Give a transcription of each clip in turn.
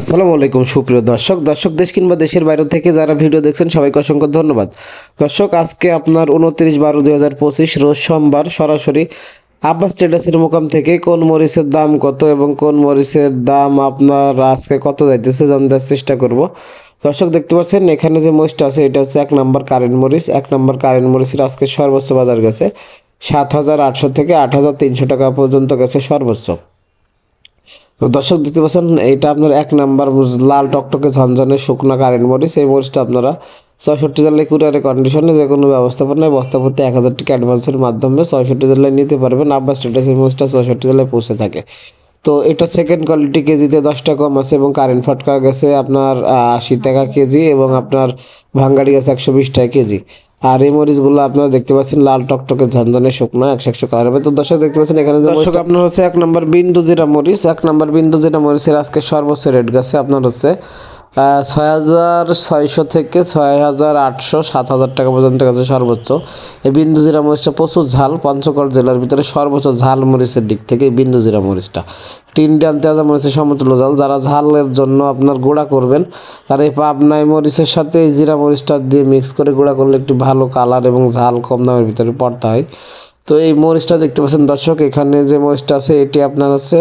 আসসালামু আলাইকুম, সুপ্রিয় দর্শক। দর্শক, দেশ কিংবা দেশের বাইরে থেকে যারা ভিডিও দেখছেন, সবাইকে অসংখ্য ধন্যবাদ। দর্শক, আজকে আপনার উনত্রিশ বারো দুই হাজার পঁচিশ রোজ সোমবার সরাসরি আব্বাস স্টেটাসের মোকাম থেকে কোন মরিচের দাম কত এবং কোন মরিচের দাম আপনার আজকে কত যাইতেছে জানতে চেষ্টা করব। দর্শক, দেখতে পাচ্ছেন, এখানে যে মরিচটা আছে, এটা হচ্ছে এক নম্বর কারেন্ট মরিচ। এক নম্বর কারেন্ট মরিচের আজকে সর্বোচ্চ বাজার গেছে সাত হাজার আটশো থেকে আট হাজার তিনশো টাকা পর্যন্ত গেছে সর্বোচ্চ। তো দর্শক দেখতে পাচ্ছেন এটা আপনার এক নাম্বার লাল টকটকে ঝনঝনে শুকনো কারেন্ট মরিচ এই মরিচটা আপনারা ছয়ষট্টি জেলায় কুরিয়ারের কন্ডিশনে যে কোনো ব্যবস্থাপনায় বস্তা প্রতি এক হাজার টাকা অ্যাডভান্সের মাধ্যমে ছয়ষট্টি জেলায় নিতে পারবেন। আব্বা স্টেটাস এই মরিচটা ছয়ষট্টি জেলায় পৌঁছে থাকে। তো এটা সেকেন্ড কোয়ালিটি কেজিতে দশ টাকা কম আছে এবং কারেন্ট ফটকা গেছে আপনার আশি টাকা কেজি এবং আপনার ভাঙ্গাড়ি গেছে একশো বিশ টাকা কেজি। আর এই মরিচগুলো আপনারা দেখতে পাচ্ছেন লাল টকটকে ঝনঝনে শুকনো একশো একশো কালার হবে তো দর্শক দেখতে পাচ্ছেন এখানে দর্শক আপনার হচ্ছে এক নম্বর বিন্দু যেটা মরিচ এক নম্বর বিন্দু যেটা মরিচের আজকে সর্বোচ্চ রেট গেছে। আপনার হচ্ছে ছয় হাজার ছয়শো থেকে ছয় হাজার আটশো সাত হাজার টাকা পর্যন্ত গেছে সর্বোচ্চ। এই বিন্দু জিরা মরিচটা প্রচুর ঝাল পঞ্চগড় জেলার ভিতরে সর্বোচ্চ ঝাল মরিচের দিক থেকে বিন্দু জিরা মরিচটা। আনতে হাজার মরিচের সমতুল্য ঝাল, যারা ঝালের জন্য আপনার গুঁড়া করবেন, তারা এই পাবনাই মরিচের সাথে এই জিরা মরিচটা দিয়ে মিক্স করে গুঁড়া করলে একটি ভালো কালার এবং ঝাল কম দামের ভিতরে পড়তে হয়। তো এই মরিচটা দেখতে পাচ্ছেন দর্শক, এখানে যে মরিচটা আছে, এটি আপনার হচ্ছে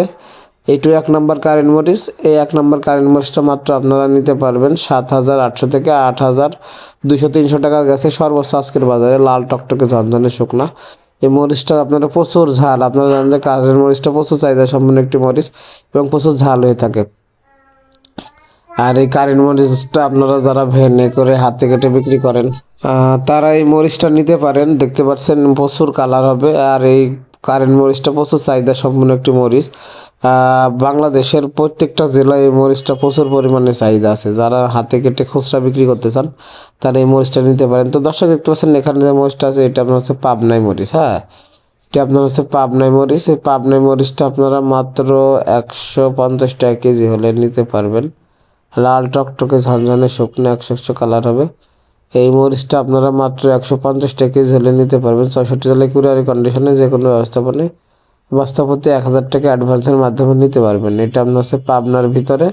এইটু এক নম্বর কারেন্ট মরিচ এই এক নম্বর কারেন্ট মরিচটা মাত্র আপনারা নিতে পারবেন সাত হাজার আটশো থেকে আট হাজার দুশো তিনশো টাকা গেছে। সর্বোচ্চ আজকের বাজারে লাল টকটকে ঝনঝনে শুকনা। এই মরিচটা আপনারা প্রচুর ঝাল। আপনারা জানেন যে কারেন্ট মরিচটা প্রচুর চাহিদা সম্পন্ন একটি মরিচ এবং প্রচুর ঝাল হয়ে থাকে। আর এই কারেন্ট মরিচটা আপনারা যারা ভেনে করে হাতে কেটে বিক্রি করেন তারা এই মরিচটা নিতে পারেন। দেখতে পাচ্ছেন প্রচুর কালার হবে। আর এই কারেন্ট মরিচটা প্রচুর চাহিদা সম্পন্ন একটি মরিচ বাংলাদেশের প্রত্যেকটা জেলায় এই মরিচটা প্রচুর পরিমাণে চাহিদা আছে। যারা হাতে কেটে খুচরা বিক্রি করতে চান, তারা এই মরিচটা নিতে পারেন। তো দর্শক, দেখতে পাচ্ছেন, এখানে যে মরিচটা আছে, এটা আপনার হচ্ছে পাবনাই মরিচ হ্যাঁ? এটা আপনার হচ্ছে পাবনাই মরিচ। এই পাবনাই মরিচটা আপনারা মাত্র একশো পঞ্চাশ টাকা কেজি হলে নিতে পারবেন। লাল টকটকে ঝনঝনে শুকনো একশো একশো কালার হবে। এই মরিচটা আপনারা মাত্র একশো পঞ্চাশ টাকা কেজি হলে নিতে পারবেন। ছয়ষট্টি জেলায় কুরিয়ারি কন্ডিশনে যে কোনো ব্যবস্থাপনায় বাস্তবতে এক হাজার টাকা অ্যাডভান্সের মাধ্যমে নিতে পারবেন। এটা আপনার হচ্ছে পাবনার ভিতরে,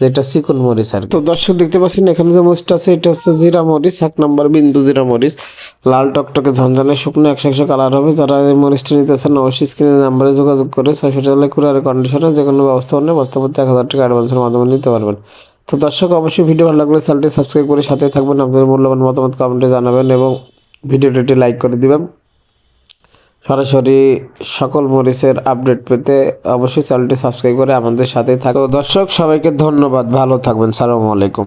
যেটা চিকন মরিচ আর তো দর্শক দেখতে পাচ্ছেন, এখানে যে মরিচটা আছে, এটা হচ্ছে জিরা মরিচ, এক নম্বর বিন্দু জিরা মরিচ। লাল টকটকে ঝনঝনে শুকনো, একশো একশো কালার হবে। যারা এই মরিচটা নিতেছেন অবশ্যই স্ক্রিনের নাম্বারে যোগাযোগ করে ছয়শো টাকা কুরিয়ারের কন্ডিশনে যে কোনো ব্যবস্থাপনায় বাস্তবতে এক হাজার টাকা অ্যাডভান্সের মাধ্যমে নিতে পারবেন। তো দর্শক, অবশ্যই ভিডিও ভালো লাগলে চ্যানেলটি সাবস্ক্রাইব করে সাথে থাকবেন। আপনাদের মূল্যবান মতামত কমেন্টে জানাবেন এবং ভিডিওটি লাইক করে দিবেন। সরাসরি সকল মরিচের আপডেট পেতে অবশ্যই চ্যানেলটি সাবস্ক্রাইব করে আমাদের সাথেই থাকো দর্শক, সবাইকে ধন্যবাদ। ভালো থাকবেন। সালামু আলাইকুম।